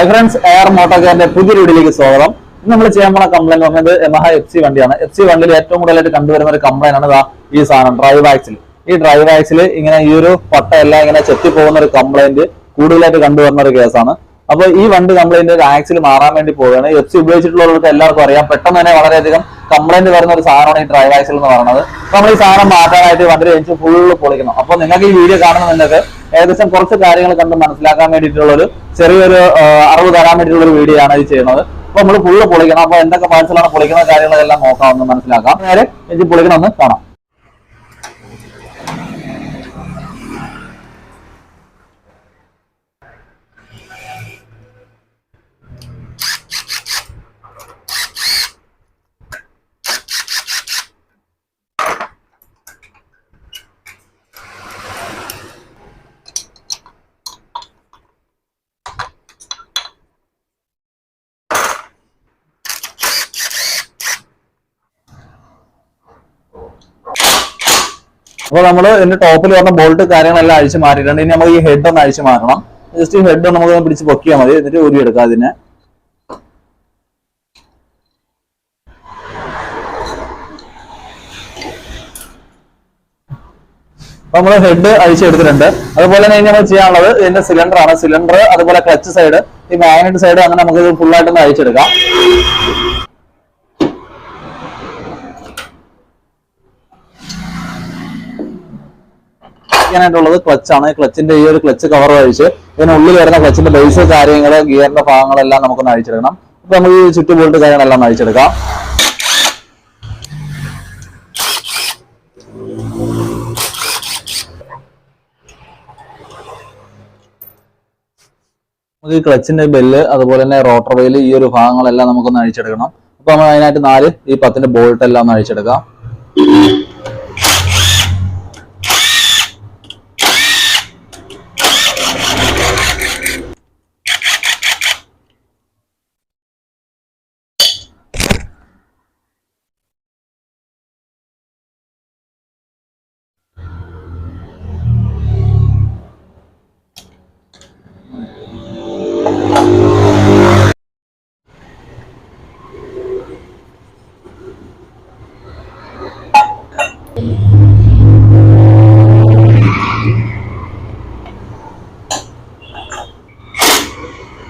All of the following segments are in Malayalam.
ഹൈ ഫ്രണ്ട്സ് എയർ മോട്ടോക്കാരന്റെ പുതിയ വീഡിയോയിലേക്ക് സ്വാഗതം. ഇന്ന് നമ്മൾ ചെയ്യാൻ പോണ കംപ്ലൈന്റ് പറഞ്ഞത് യമഹ എഫ് സി വണ്ടിയാണ്. എഫ് സി വണ്ടിയിൽ ഏറ്റവും കൂടുതലായിട്ട് കണ്ടുവരുന്ന ഒരു കംപ്ലൈന്റ് ആണ് ഈ സാധനം ഡ്രൈവ് ആക്സിൽ ഈ ഡ്രൈവ് ആക്സിൽ ഇങ്ങനെ ഈ ഒരു പട്ട എല്ലാം ഇങ്ങനെ ചെത്തി പോകുന്ന ഒരു കംപ്ലൈന്റ് കൂടുതലായിട്ട് കണ്ടുവരുന്ന ഒരു കേസാണ് അപ്പൊ ഈ വണ്ടി കംപ്ലൈന്റ് ആക്സിൽ മാറാൻ വേണ്ടി പോവുകയാണ്. എഫ് സി ഉപയോഗിച്ചിട്ടുള്ളവർക്ക് എല്ലാവർക്കും അറിയാം. പെട്ടെന്ന് തന്നെ വളരെയധികം കംപ്ലൈന്റ് വരുന്ന ഒരു സാധനമാണ് ഈ ഡ്രൈവ് ആക്സിൽ എന്ന് പറയുന്നത്. നമ്മൾ ഈ സാധനം മാറ്റാനായിട്ട് വണ്ടി എഞ്ചിൻ ഫുള്ള് പൊളിക്കണം. അപ്പൊ നിങ്ങൾക്ക് ഈ വീഡിയോ കാണുന്നുണ്ടെങ്കിൽ ഏകദേശം കുറച്ച് കാര്യങ്ങൾ കണ്ട് മനസ്സിലാക്കാൻ വേണ്ടിയിട്ടുള്ള ഒരു ചെറിയൊരു അറിവ് തരാൻ വേണ്ടിയിട്ടുള്ള ഒരു വീഡിയോ ആണ് ഇത് ചെയ്യുന്നത്. അപ്പൊ നമ്മൾ ഫുള്ള് പൊളിക്കണം. അപ്പൊ എന്തൊക്കെ പാഴ്സലാണ് പൊളിക്കുന്ന കാര്യങ്ങളെല്ലാം നോക്കാം ഒന്ന് മനസ്സിലാക്കാം. നേരെ എഞ്ചിൻ പൊളിക്കണമെന്ന് കാണാം. അപ്പൊ നമ്മൾ ഇതിന്റെ ടോപ്പിൽ പറഞ്ഞ ബോൾട്ട് കാര്യങ്ങളെല്ലാം അഴിച്ച് മാറ്റിയിട്ടുണ്ട്. ഇനി നമുക്ക് ഈ ഹെഡ് ഒന്ന് അഴിച്ച് മാറ്റണം. ജസ്റ്റ് ഈ ഹെഡ് നമുക്ക് പിടിച്ച് പൊക്കിയാൽ മതി. എന്നിട്ട് ഊരി എടുക്കാം അതിനെ. നമ്മൾ ഹെഡ് അഴിച്ചെടുത്തിട്ടുണ്ട് അതുപോലെ തന്നെ നമ്മൾ ചെയ്യാനുള്ളത് ഇതിന്റെ സിലിണ്ടർ ആണ്. സിലിണ്ടർ അതുപോലെ ക്ലച്ച് സൈഡ് ഈ മാഗ്നറ്റ് സൈഡ് അങ്ങനെ നമുക്ക് ഫുള്ളായിട്ടൊന്ന് അഴിച്ചെടുക്കാം. ചെയ്യാനായിട്ടുള്ളത് ക്ലച്ചാണ് ക്ലച്ചിന്റെ ഈ ഒരു ക്ലച്ച് കവർ അഴിച്ച് ഇതിനുള്ളിൽ വരുന്ന ക്ലച്ചിന്റെ ബേസ് കാര്യങ്ങൾ ഗിയറിന്റെ ഭാഗങ്ങളെല്ലാം നമുക്കൊന്ന് അഴിച്ചെടുക്കണം. അപ്പൊ നമുക്ക് ഈ ചുറ്റു ബോൾട്ട് കാര്യങ്ങളെല്ലാം അഴിച്ചെടുക്കാം. നമുക്ക് ഈ ക്ലച്ചിന്റെ ബെല്ല് അതുപോലെ തന്നെ റോട്ടർ വെയിൽ ഈ ഒരു ഭാഗങ്ങളെല്ലാം നമുക്കൊന്ന് അഴിച്ചെടുക്കണം. അപ്പൊ നമ്മൾ അതിനായിട്ട് നാല് ഈ പത്തിന്റെ ബോൾട്ട് എല്ലാം ഒന്ന് അഴിച്ചെടുക്കാം.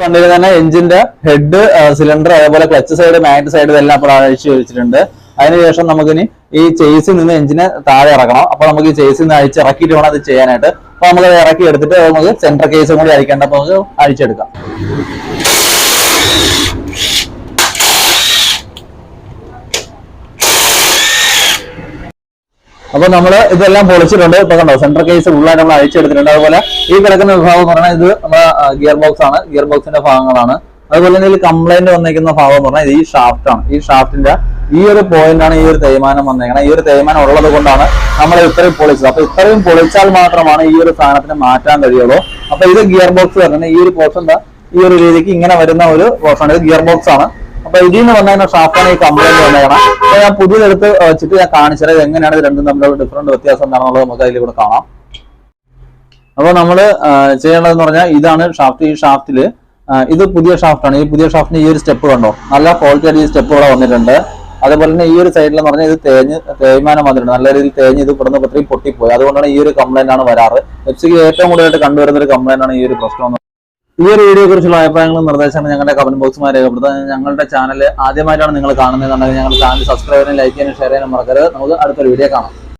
വണ്ടിയിൽ തന്നെ എഞ്ചിന്റെ ഹെഡ് സിലിണ്ടർ അതേപോലെ ക്ലച്ച് സൈഡ് മാഗ്നറ്റ് സൈഡ് ഇതെല്ലാം അപ്പോൾ അഴിച്ചു വെച്ചിട്ടുണ്ട്. അതിനുശേഷം നമുക്കിനി ഈ ചേസിൽ നിന്ന് എഞ്ചിനെ താഴെ ഇറക്കണം. അപ്പൊ നമുക്ക് ഈ ചേസിൽ നിന്ന് അഴിച്ച് ഇറക്കിയിട്ട് വേണം അത് ചെയ്യാനായിട്ട്. അപ്പൊ നമുക്ക് അത് ഇറക്കി എടുത്തിട്ട് നമുക്ക് സെന്റർ കേസും കൂടി അഴിക്കേണ്ട. അപ്പൊ നമുക്ക് അഴിച്ചെടുക്കാം. അപ്പൊ നമ്മൾ ഇതെല്ലാം പൊളിച്ചിട്ടുണ്ട്. ഇപ്പൊ കണ്ടോ സെന്റർ കേസ് ഫുള്ളായിട്ട് നമ്മൾ അഴിച്ചെടുത്തിട്ടുണ്ട്. അതുപോലെ ഈ കിടക്കുന്ന വിഭാഗം എന്ന് പറഞ്ഞാൽ ഇത് നമ്മുടെ ഗിയർ ബോക്സ് ആണ്. ഗിയർ ബോക്സിന്റെ ഭാഗങ്ങളാണ്. അതുപോലെ തന്നെ ഇതിൽ കംപ്ലൈന്റ് വന്നിരിക്കുന്ന ഭാഗം എന്ന് പറഞ്ഞാൽ ഈ ഷാഫ്റ്റ് ആണ്. ഈ ഷാഫ്റ്റിന്റെ ഈ ഒരു പോയിന്റ് ആണ് ഈ ഒരു തേയ്മാനം വന്നേക്കണം. ഈ ഒരു തേയ്മാനം ഉള്ളത് കൊണ്ടാണ് നമ്മൾ ഇത്രയും പൊളിച്ചത്. അപ്പൊ ഇത്രയും പൊളിച്ചാൽ മാത്രമാണ് ഈ ഒരു സാധനത്തിന് മാറ്റാൻ കഴിയുള്ളൂ. അപ്പൊ ഇത് ഗിയർ ബോക്സ് വരുന്നത് ഈ ഒരു പോർഷൻ ഈ ഒരു രീതിക്ക് ഇങ്ങനെ വരുന്ന ഒരു പോർഷൻ ഗിയർ ബോക്സ് ആണ്. അപ്പൊ ഇതിൽ നിന്ന് വന്നതിന് ഷാഫ്റ്റാണ് ഈ കംപ്ലൈന്റ് വന്നേക്കണം അപ്പൊ ഞാൻ പുതിയതെടുത്ത് വെച്ചിട്ട് ഞാൻ കാണിച്ചത് എങ്ങനെയാണ് രണ്ടും തമ്മിലുള്ള ഡിഫറെന്റ് വ്യത്യാസം എന്താണെന്നുള്ളത് നമുക്ക് അതിൽ കൂടെ കാണാം. അപ്പൊ നമ്മൾ ചെയ്യേണ്ടതെന്ന് പറഞ്ഞാൽ ഇതാണ് ഷാഫ്റ്റ് ഈ ഷാഫ്റ്റിൽ ഇത് പുതിയ ഷാഫ്റ്റാണ്. ഈ പുതിയ ഷാഫ്റ്റിന് ഈ ഒരു സ്റ്റെപ്പ് കണ്ടോ? നല്ല ക്വാളിറ്റി ആയിട്ട് ഈ സ്റ്റെപ്പ് ഇവിടെ വന്നിട്ടുണ്ട്. അതുപോലെ തന്നെ ഈ ഒരു സൈഡിൽ എന്ന് പറഞ്ഞാൽ ഇത് തേഞ്ഞ് തേയ്മാനം വന്നിട്ടുണ്ട്. നല്ല രീതിയിൽ തേഞ്ഞ് ഇത് ഇവിടുന്ന് ഇത്രയും പൊട്ടിപ്പോയി. അതുകൊണ്ടാണ് ഈ ഒരു കംപ്ലൈന്റ് ആണ് വരാറ്. എഫ് സിക്ക് ഏറ്റവും കൂടുതലായിട്ട് കണ്ടുവരുന്ന ഒരു കംപ്ലൈന്റ് ആണ് ഈ ഒരു പ്രശ്നം ഈ ഒരു വീഡിയോ കുറിച്ചുള്ള അഭിപ്രായങ്ങളും നിർദ്ദേശങ്ങളും ഞങ്ങളുടെ കമന്റ് ബോക്സുമായി രേഖപ്പെടുത്താൻ ഞങ്ങളുടെ ചാനൽ ആദ്യമായിട്ടാണ് നിങ്ങൾ കാണുന്നതെന്നുണ്ടെങ്കിൽ ഞങ്ങളുടെ ചാനൽ സബ്സ്ക്രൈബ് ചെയ്യാനും ലൈക്ക് ചെയ്യാനും ഷെയർ ചെയ്യാനും മറക്കരുത്. നമുക്ക് അടുത്തൊരു വീഡിയോ കാണാം.